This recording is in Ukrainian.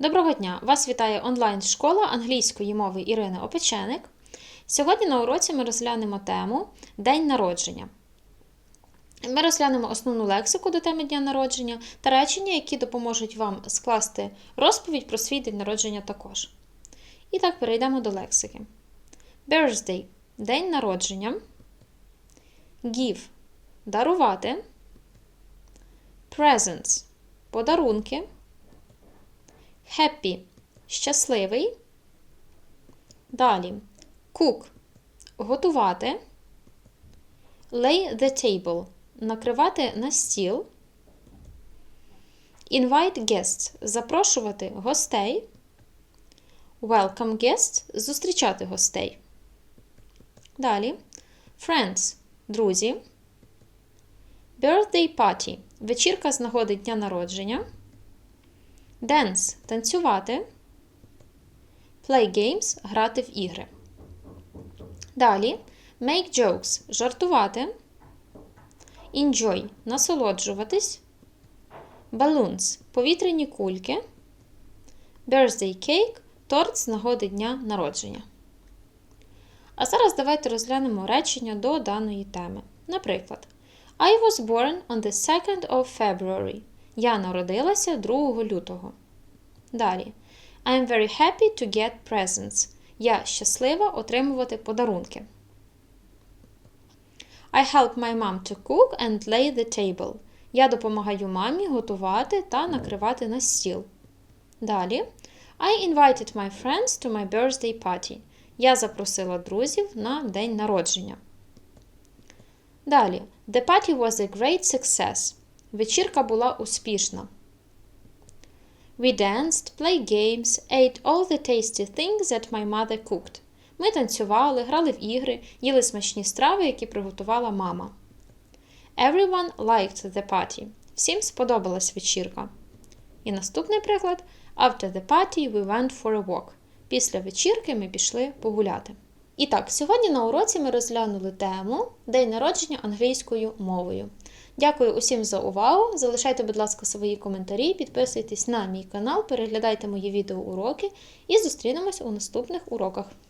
Доброго дня! Вас вітає онлайн-школа англійської мови Ірини Опеченик. Сьогодні на уроці ми розглянемо тему День народження. Ми розглянемо основну лексику до теми дня народження та речення, які допоможуть вам скласти розповідь про свій день народження також. І так, перейдемо до лексики. Birthday день народження. Give дарувати. Presents подарунки. Happy щасливий. Далі. Cook готувати. Lay the table накривати на стіл. Invite guests запрошувати гостей. Welcome guests зустрічати гостей. Далі. Friends друзі. Birthday party вечірка з нагоди дня народження. Dance танцювати. Play games грати в ігри. Далі. Make jokes жартувати. Enjoy насолоджуватись. Balloons повітряні кульки. Birthday cake торт з нагоди дня народження. А зараз давайте розглянемо речення до даної теми. Наприклад, I was born on the 2nd of February. Я народилася 2 лютого. Далі. I am very happy to get presents. Я щаслива отримувати подарунки. I help my mom to cook and lay the table. Я допомагаю мамі готувати та накривати на стіл. Далі. I invited my friends to my birthday party. Я запросила друзів на день народження. Далі. The party was a great success. Вечірка була успішна. We danced, played games, ate all the tasty things that my mother cooked. Ми танцювали, грали в ігри, їли смачні страви, які приготувала мама. Everyone liked the party. Всім сподобалась вечірка. І наступний приклад: After the party we went for a walk. Після вечірки ми пішли погуляти. І так, сьогодні на уроці ми розглянули тему День народження англійською мовою. Дякую усім за увагу. Залишайте, будь ласка, свої коментарі, підписуйтесь на мій канал, переглядайте мої відеоуроки і зустрінемось у наступних уроках.